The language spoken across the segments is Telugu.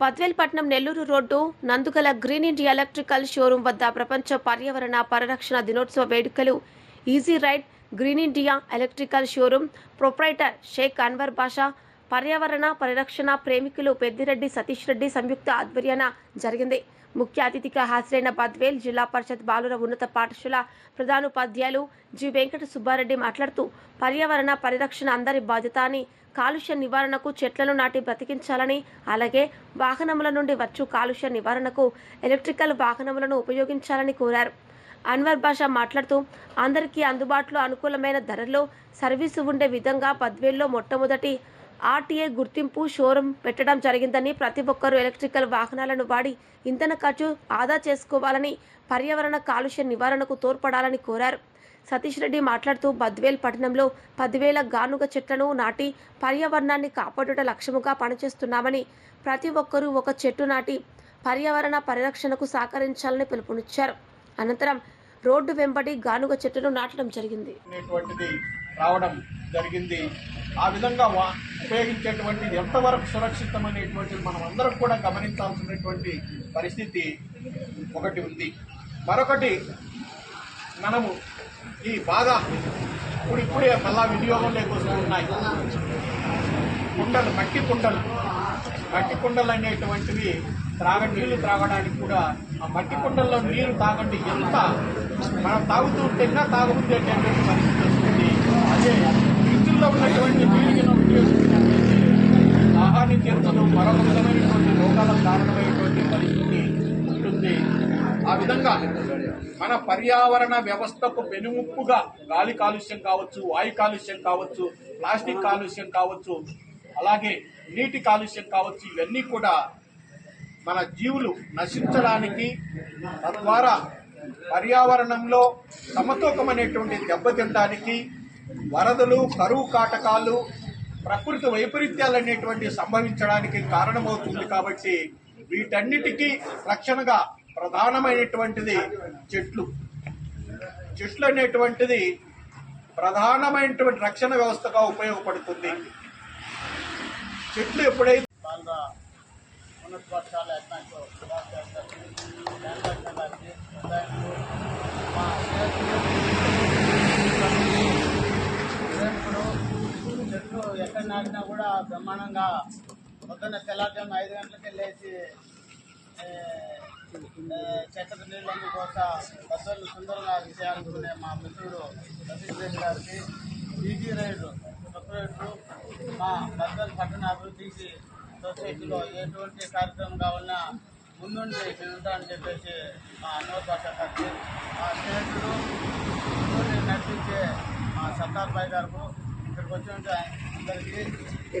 బద్వేల్పట్నం నెల్లూరు రోడ్డు నందుగల గ్రీన్ ఇండియా ఎలక్ట్రికల్ షోరూం వద్ద ప్రపంచ పర్యావరణ పరిరక్షణ దినోత్సవ వేడుకలు. Easy ride green India electrical showroom proprietor Shaik Anwar Basha పర్యావరణ పరిరక్షణ ప్రేమికులు పెద్దిరెడ్డి సతీష్ రెడ్డి సంయుక్త ఆధ్వర్యాన జరిగింది. ముఖ్య అతిథిగా హాజరైన బద్వేల్ జిల్లా పరిషత్ బాలుర ఉన్నత పాఠశాల ప్రధానోపాధ్యాయులు జి. వెంకట సుబ్బారెడ్డి మాట్లాడుతూ పర్యావరణ పరిరక్షణ అందరి బాధ్యత అని కాలుష్య నివారణకు చెట్లను నాటి బ్రతికించాలని అలాగే వాహనముల నుండి వచ్చు కాలుష్య నివారణకు ఎలక్ట్రికల్ వాహనములను ఉపయోగించాలని కోరారు. అన్వర్ బాషా మాట్లాడుతూ అందరికీ అందుబాటులో అనుకూలమైన ధరల్లో సర్వీసు ఉండే విధంగా పద్వేల్లో మొట్టమొదటి ఆర్టీఏ గుర్తింపు షోరూం పెట్టడం జరిగిందని ప్రతి ఒక్కరూ ఎలక్ట్రికల్ వాహనాలను వాడి ఇంధన ఖర్చు ఆదా చేసుకోవాలని పర్యావరణ కాలుష్య నివారణకు తోడ్పడాలని కోరారు. సతీష్ రెడ్డి మాట్లాడుతూ బద్వేల్ పట్టణంలో పదివేల గానుగ చెట్లను నాటి పర్యావరణాన్ని కాపాడుట లక్ష్యముగా పనిచేస్తున్నామని ప్రతి ఒక్కరూ ఒక చెట్టు నాటి పర్యావరణ పరిరక్షణకు సహకరించాలని పిలుపునిచ్చారు. అనంతరం రోడ్డు వెంబడి గానుగ చెట్టును నాటడం జరిగింది. రావడం జరిగింది. ఆ విధంగా ఉపయోగించేటువంటి ఎంతవరకు సురక్షితం అనేటువంటిది మనం అందరం కూడా గమనించాల్సినటువంటి పరిస్థితి ఒకటి ఉంది. మరొకటి మనము ఈ బాగా ఇప్పుడు ఇప్పుడే మళ్ళా వినియోగంలోకి వస్తూ ఉన్నాయి. కుండలు మట్టి కుండలు. మట్టి కుండలు అనేటువంటివి త్రాగ నీళ్ళు త్రాగడానికి కూడా ఆ మట్టి కుండల్లో నీరు తాగండి. ఎంత మనం తాగుతూ ఉంటే ఇంకా పరిస్థితి అలాగే అదే ఉన్నటువంటి నీరుని ఉపయోగించినట్లయితే ఆహాన్ని తీర్చడం మరొక కారణమైనటువంటి పరిస్థితి ఉంటుంది. ఆ విధంగా మన పర్యావరణ వ్యవస్థకు వెనుముప్పుగా గాలి కాలుష్యం కావచ్చు వాయు కాలుష్యం కావచ్చు ప్లాస్టిక్ కాలుష్యం కావచ్చు అలాగే నీటి కాలుష్యం కావచ్చు ఇవన్నీ కూడా మన జీవులు నశించడానికి తద్వారా పర్యావరణంలో సమతూకమనేటువంటి దెబ్బతినడానికి వరదలు కరువు కాటకాలు ప్రకృతి వైపరీత్యాలు అనేటువంటి సంభవించడానికి కారణమవుతుంది కాబట్టి వీటన్నిటికీ రక్షణగా ప్రధానమైనటువంటిది చెట్లు. చెట్లు అనేటువంటిది ప్రధానమైనటువంటి రక్షణ వ్యవస్థగా ఉపయోగపడుతుంది. చెట్లు ఎప్పుడైతే ఉన్నత పాఠశాల అడ్మిట్లో క్లాస్ చేస్తారు డాన్స్ గారికి ఉదయాన్నే మా స్నేహితుడు చెట్లు ఎక్కడ నాటినా కూడా బ్రహ్మాండంగా పొద్దున్న తెల్లారుజాము ఐదు గంటలకు లేచి చెట్ల చెట్లకు నీళ్ళని కోస బస్సులు సుందరంగా చేయాలనుకునే మా మిత్రుడు సతీష్ రెడ్డి గారికి ఈజీ రైడ్లు సపరేట్లు మా బద్దలు పట్టణ అభివృద్ధికి సొసైటీలో ఎటువంటి కార్యక్రమం కావాలన్నా ముందుండి నేను చెప్పేసి మా అన్నవ భాష గారికి మా స్నేహితుడు నడిపించే మా సర్దార్ భాయ్ గారు ఇక్కడికి వచ్చిన అందరికీ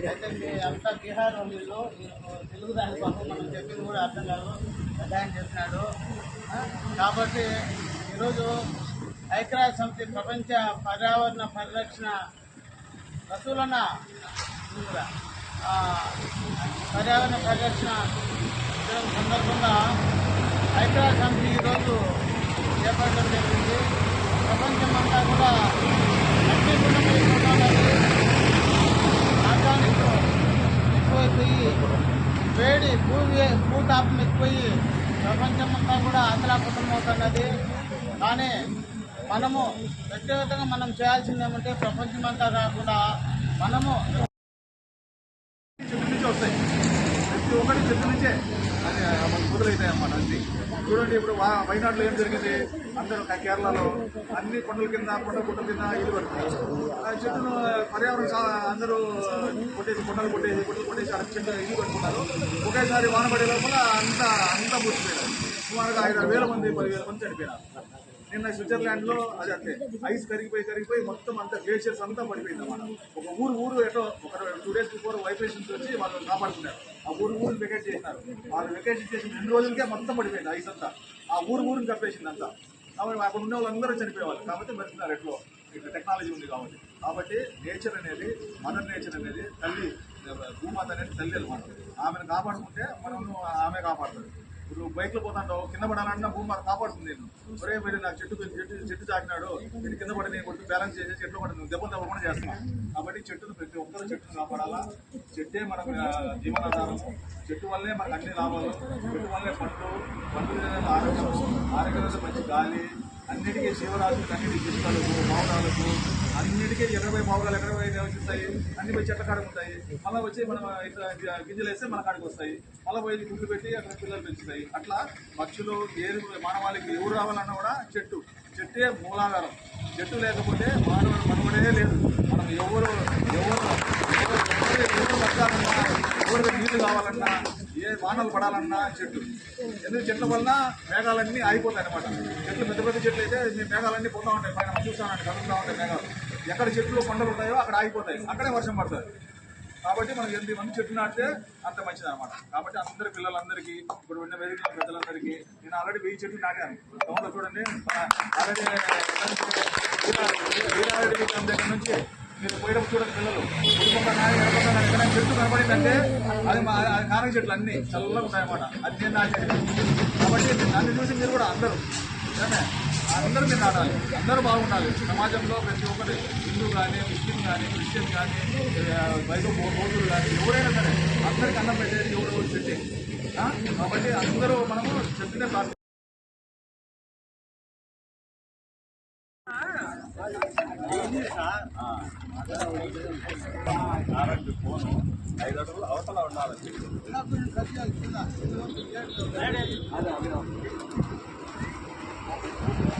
అయితే మీ అంతా బీహార్ వాళ్ళు తెలుగు దాని పాపం మనం చెప్పింది కూడా అర్థం కాదు అధ్యయనం చేసినాడు కాబట్టి ఈరోజు ఐక్యరాజ్య సమితి ప్రపంచ పర్యావరణ పరిరక్షణ రసూలన్న పర్యావరణ పరిరక్షణ సందర్భంగా ఐక్యరాజ్య సమితి ఈరోజు చేపట్టడం జరిగింది. ప్రపంచమంతా కూడా ఆర్గానిక్ ఎక్కువైపోయి వేడి భూమి భూతాపం ప్రపంచం ప్రపంచమంతా కూడా అతలాకుతం అవుతున్నది కానీ మనము వ్యక్తిగతంగా మనం చేయాల్సింది ఏమంటే ప్రపంచమంతా కాకుండా మనము చెట్టు నుంచి వస్తాయి ప్రతి ఒక్కటి చెట్టు నుంచే అది మనకు మొదలవుతాయి అన్నమాట అన్ని చూడండి ఇప్పుడు వా- వైనాడులో ఏం జరిగింది? అందరూ కేరళలో అన్ని కొండల కింద కొండ గుట్ట కింద ఇల్లు కడుతున్నారు. చెట్టును పర్యావరణ అందరూ కొట్టేసి కొండలు కొట్టేసి గుట్టలు కొట్టేసి అక్కడ చెట్టు ఇల్లు కట్టుకున్నారు ఒకేసారి వాన పడే లోపల అంతా అంతా పూర్తిపోయారు సుమారుగా ఐదు ఆరు వేల మంది పదివేల మంది చనిపోయారు నిన్న స్విట్జర్లాండ్లో అది అంతే ఐస్ కరిగిపోయి కరిగిపోయి మొత్తం అంతా గ్లేషియర్స్ అంతా పడిపోయింది అన్నమాట. ఒక ఊరు ఊరు ఎటో ఒక టూ డేస్ బిఫోర్ వైబ్రేషన్స్ వచ్చి వాళ్ళు కాపాడుకున్నారు. ఆ ఊరు ఊరు వెకేట్ చేసినారు. వాళ్ళు వెకేట్ చేసిన రెండు రోజులకే మొత్తం పడిపోయింది ఐస్ అంతా. ఆ ఊరు ఊరిని కప్పేసింది అంతా. కాబట్టి అక్కడ ఉన్న వాళ్ళందరూ చనిపోయేవాళ్ళు. కాబట్టి బతుకున్నారు ఎట్లో. ఇక్కడ టెక్నాలజీ ఉంది కాబట్టి. కాబట్టి నేచర్ అనేది మదర్ నేచర్ అనేది తల్లి భూమాత అనేది తల్లి అనమాట ఆమెను కాపాడుకుంటే మనం ఆమె కాపాడుతుంది. ఇప్పుడు బైక్లో పోతాంటావు కింద పడాలంటే భూమి మాకు కాపాడుతుంది నేను. ఒరే మీరు నాకు చెట్టు చెట్టు చెట్టు తాకినాడు నేను కింద పడి నేను కొట్టి బ్యాలెన్స్ చేసి చెట్లు పడి నువ్వు దెబ్బలు తప్పకుండా చేస్తున్నాను కాబట్టి చెట్టును ప్రతి ఒక్కరు చెట్టును కాపాడాలా? చెట్టే మనకు జీవనాధారం. చెట్టు వల్లే మనకు అన్ని లాభాలు. చెట్టు వల్లే పండ్లు పండ్లు ఆరోగ్యం. ఆరోగ్యం మంచి గాలి అన్నిటికీ జీవరాశులకు అన్నిటికీ గిష్టలకు భావనాలకు అన్నిటికీ ఎనభై పావురాలు ఎక్కడ నివసిస్తాయి అన్ని పోయి చెట్ల కాడకు ఉంటాయి. మళ్ళీ వచ్చి మనం గింజలు వేస్తే మన కాడికి వస్తాయి. మళ్ళీ పోయి గుడ్లు పెట్టి అక్కడ పిల్లలు పెంచుతాయి. అట్లా పక్షులు ఏరు మానవాళికి ఎవరు రావాలన్నా కూడా చెట్టు. చెట్టే మూలాధారం. చెట్టు లేకపోతే మానవుడు మనవడే లేదు. మనం ఎవరు ఎవరు ఎవరు బతకాలన్నా ఎవరికి నీళ్ళు కావాలన్నా ఏ వానలు పడాలన్నా చెట్టు. ఎందుకు చెట్ల వలన మేఘాలన్నీ ఆగిపోతాయి అనమాట చెట్లు పెద్ద పెద్ద చెట్లు అయితే మీ మేఘాలన్నీ పొందా ఉంటాయి. పైన మనం చూస్తామంటే ఉంటాయి మేఘాలు. ఎక్కడ చెట్లు కొండలు ఉంటాయో అక్కడ ఆగిపోతాయి. అక్కడే వర్షం పడుతుంది. కాబట్టి మనం ఎనిమిది మంది చెట్లు నాటితే అంత మంచిది అనమాట కాబట్టి అందరి పిల్లలందరికీ ఇప్పుడు ఉన్న వేదిక పెద్దలందరికీ నేను ఆల్రెడీ వెయ్యి చెట్లు నాటాను. టౌన్లో చూడండి. ఆల్రెడీ వీరారెడ్డి విగ్రహం దగ్గర నుంచి మీరు పోయేటప్పుడు చూడండి పిల్లలు. ఎక్కడైనా చెట్టు కనపడిందంటే అది మా అది కానక చెట్లు అన్ని చల్లగా ఉంటాయన్నమాట అది నేను నాటేది కాబట్టి దాన్ని చూసి మీరు కూడా అందరూ అందరూ మీరు ఆడాలి అందరూ బాగుండాలి సమాజంలో ప్రతి ఒక్కరు హిందూ కానీ ముస్లిం కానీ క్రిస్టియన్ కానీ బైబిల్ బోధులు కానీ ఎవరైనా సరే అందరికి అన్నం పెట్టేది ఎవరు చెట్టి కాబట్టి అందరూ మనము చెట్టునే ప్రార్థన ఫోను ఐదు అడుగులు అవతల ఉండాలి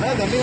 गंदी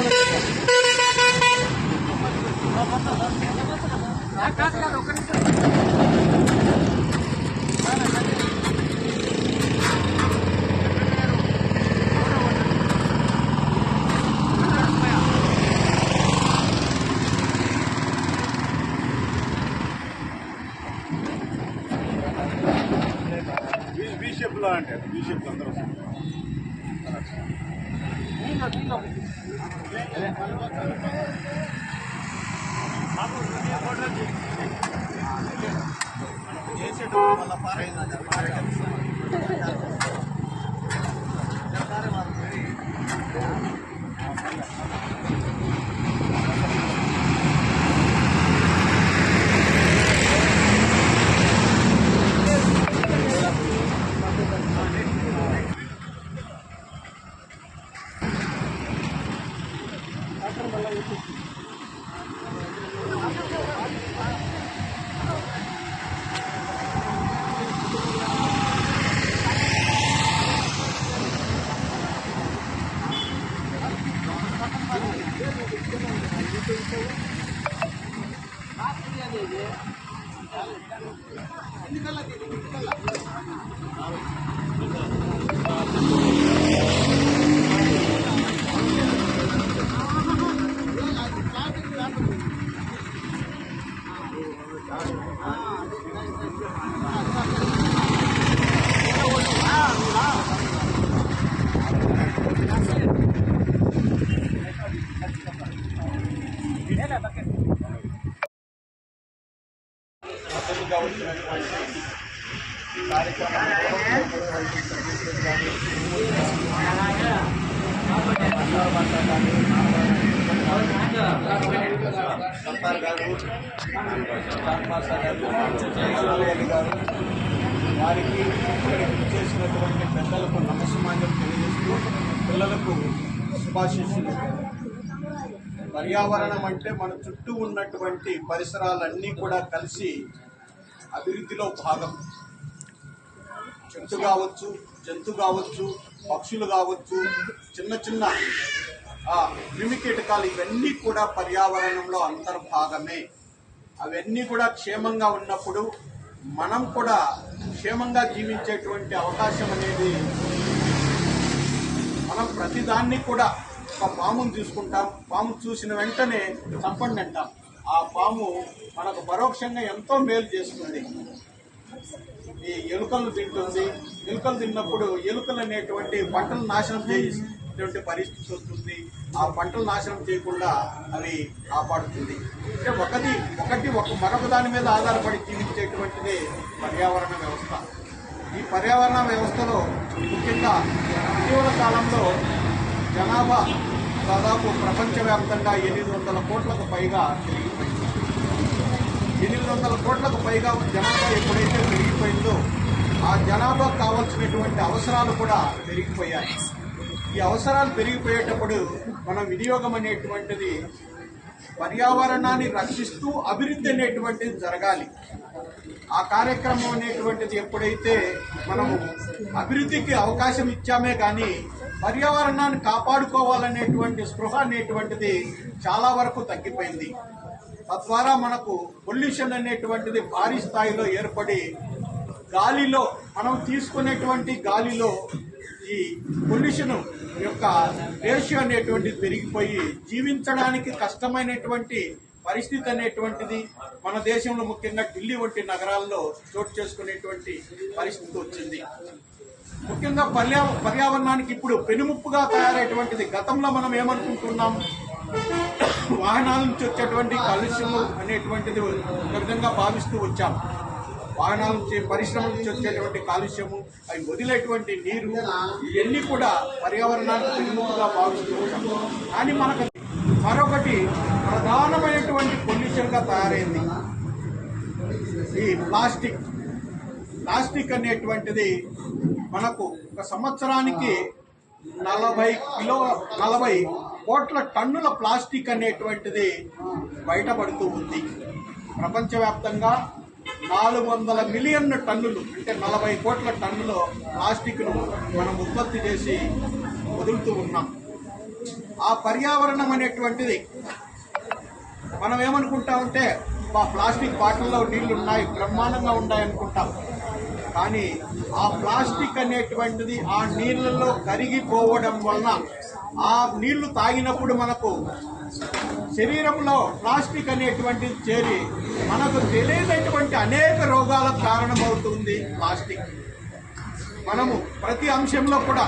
అతిథిగా ఈ గారు గారు వారికి చేసినటువంటి పెద్దలకు నమస్మాన్యం తెలియజేస్తూ పిల్లలకు శుభాశీస్సులు. పర్యావరణం అంటే మన చుట్టూ ఉన్నటువంటి పరిసరాలన్నీ కూడా కలిసి అభివృద్ధిలో భాగం. చెట్టు కావచ్చు జంతు కావచ్చు పక్షులు కావచ్చు చిన్న చిన్న క్రిమి కీటకాలు ఇవన్నీ కూడా పర్యావరణంలో అంతర్భాగమే. అవన్నీ కూడా క్షేమంగా ఉన్నప్పుడు మనం కూడా క్షేమంగా జీవించేటువంటి అవకాశం అనేది మనం ప్రతిదాన్ని కూడా ఒక పామును చూసుకుంటాం. పాము చూసిన వెంటనే చంపండి అంటాం. ఆ పాము మనకు పరోక్షంగా ఎంతో మేలు చేస్తుంది. ఈ ఎలుకలు తింటుంది. ఎలుకలు తిన్నప్పుడు ఎలుకలు అనేటువంటి పంటలు నాశనం చేసేటువంటి పరిస్థితి వస్తుంది. ఆ పంటలు నాశనం చేయకుండా అవి కాపాడుతుంది. అంటే ఒకటి ఒకటి ఒక మరొక దాని మీద ఆధారపడి జీవించేటువంటిది పర్యావరణ వ్యవస్థ. ఈ పర్యావరణ వ్యవస్థలో ముఖ్యంగా ఇటీవల కాలంలో జనాభా దాదాపు ప్రపంచవ్యాప్తంగా ఎనిమిది వందల కోట్లకు పైగా పెరిగిపోయింది. ఎనిమిది వందల కోట్లకు పైగా జనాభా ఎప్పుడైతే పెరిగిపోయిందో ఆ జనాభా కావాల్సినటువంటి అవసరాలు కూడా పెరిగిపోయాయి. ఈ అవసరాలు పెరిగిపోయేటప్పుడు మన వినియోగం అనేటువంటిది పర్యావరణాన్ని రక్షిస్తూ అభివృద్ధి అనేటువంటిది జరగాలి. ఆ కార్యక్రమం అనేటువంటిది ఎప్పుడైతే మనము అభివృద్ధికి అవకాశం ఇచ్చామే కానీ పర్యావరణాన్ని కాపాడుకోవాలనేటువంటి స్పృహ అనేటువంటిది చాలా వరకు తగ్గిపోయింది. తద్వారా మనకు పొల్యూషన్ అనేటువంటిది భారీ స్థాయిలో ఏర్పడి గాలిలో మనం తీసుకునేటువంటి గాలిలో ఈ పొల్యూషన్ యొక్క రేషియో అనేటువంటిది పెరిగిపోయి జీవించడానికి కష్టమైనటువంటి పరిస్థితి అనేటువంటిది మన దేశంలో ముఖ్యంగా ఢిల్లీ వంటి నగరాల్లో చోటు చేసుకునేటువంటి పరిస్థితి వచ్చింది. ముఖ్యంగా పర్యా పర్యావరణానికి ఇప్పుడు పెనుముప్పుగా తయారైనటువంటిది గతంలో మనం ఏమనుకుంటున్నాం? వాహనాల నుంచి వచ్చేటువంటి కాలుష్యము అనేటువంటిది ఒక విధంగా భావిస్తూ వచ్చాం. వాహనాల నుంచి పరిశ్రమల నుంచి వచ్చేటువంటి కాలుష్యము అవి వదిలేటువంటి నీరు ఇవన్నీ కూడా పర్యావరణానికి పెనుముప్పుగా భావిస్తూ వచ్చాం. కానీ మనకు మరొకటి ప్రధానమైనటువంటి పొల్యూషన్గా తయారైంది. ఈ ప్లాస్టిక్. ప్లాస్టిక్ అనేటువంటిది మనకు ఒక సంవత్సరానికి నలభై కిలో నలభై కోట్ల టన్నుల ప్లాస్టిక్ అనేటువంటిది బయటపడుతూ ఉంది. ప్రపంచవ్యాప్తంగా నాలుగు వందల మిలియన్ టన్నులు అంటే నలభై కోట్ల టన్నుల ప్లాస్టిక్ను మనం ఉత్పత్తి చేసి వదులుతూ ఉన్నాం. ఆ పర్యావరణం అనేటువంటిది మనం ఏమనుకుంటామంటే మా ప్లాస్టిక్ బాటిల్లో నీళ్ళు ఉన్నాయి బ్రహ్మాండంగా ఉన్నాయి అనుకుంటాం కానీ ఆ ప్లాస్టిక్ అనేటువంటిది ఆ నీళ్ళలో కరిగిపోవడం వలన ఆ నీళ్ళు తాగినప్పుడు మనకు శరీరంలో ప్లాస్టిక్ అనేటువంటిది చేరి మనకు తెలియనటువంటి అనేక రోగాలకు కారణమవుతుంది ప్లాస్టిక్. మనము ప్రతి అంశంలో కూడా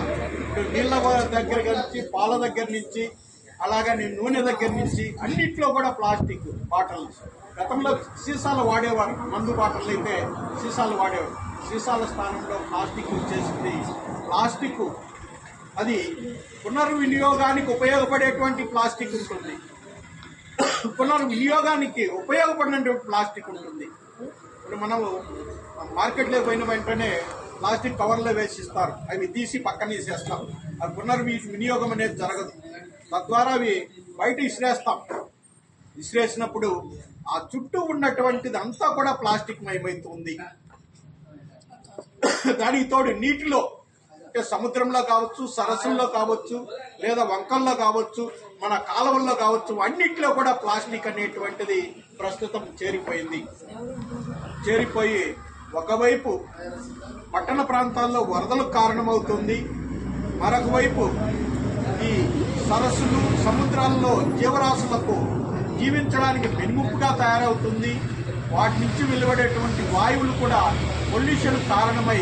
నీళ్ళ దగ్గర నుంచి పాల దగ్గర నుంచి అలాగని నూనె దగ్గర నుంచి అన్నిట్లో కూడా ప్లాస్టిక్ బాటిల్స్. గతంలో సీసాలు వాడేవారు మందు బాటిల్ అయితే సీసాలు వాడేవారు. సీసాల స్థానంలో ప్లాస్టిక్ వచ్చేసింది ప్లాస్టిక్ అది పునర్వినియోగానికి ఉపయోగపడేటువంటి ప్లాస్టిక్ ఉంటుంది. పునర్వినియోగానికి ఉపయోగపడినటువంటి ప్లాస్టిక్ ఉంటుంది. ఇప్పుడు మనము మార్కెట్లో పోయిన వెంటనే ప్లాస్టిక్ కవర్లో వేసి ఇస్తారు అవి తీసి పక్కన వేసేస్తాం. అది పునర్వి వినియోగం అనేది జరగదు. తద్వారా అవి బయట ఇసిరేస్తాం. ఇసిరేసినప్పుడు ఆ చుట్టూ ఉన్నటువంటిది అంతా కూడా ప్లాస్టిక్ మయమవుతుంది దానికి తోడు నీటిలో అంటే సముద్రంలో కావచ్చు సరస్సుల్లో కావచ్చు లేదా వంకల్లో కావచ్చు మన కాలువల్లో కావచ్చు అన్నిట్లో కూడా ప్లాస్టిక్ అనేటువంటిది ప్రస్తుతం చేరిపోయింది. చేరిపోయి ఒకవైపు పట్టణ ప్రాంతాల్లో వరదలకు కారణమవుతుంది మరొక వైపు ఈ సరస్సులు సముద్రాల్లో జీవరాశులకు జీవించడానికి వెన్ముప్పుగా తయారవుతుంది. వాటి నుంచి వెలువడేటువంటి వాయువులు కూడా పొల్యూషన్ కారణమై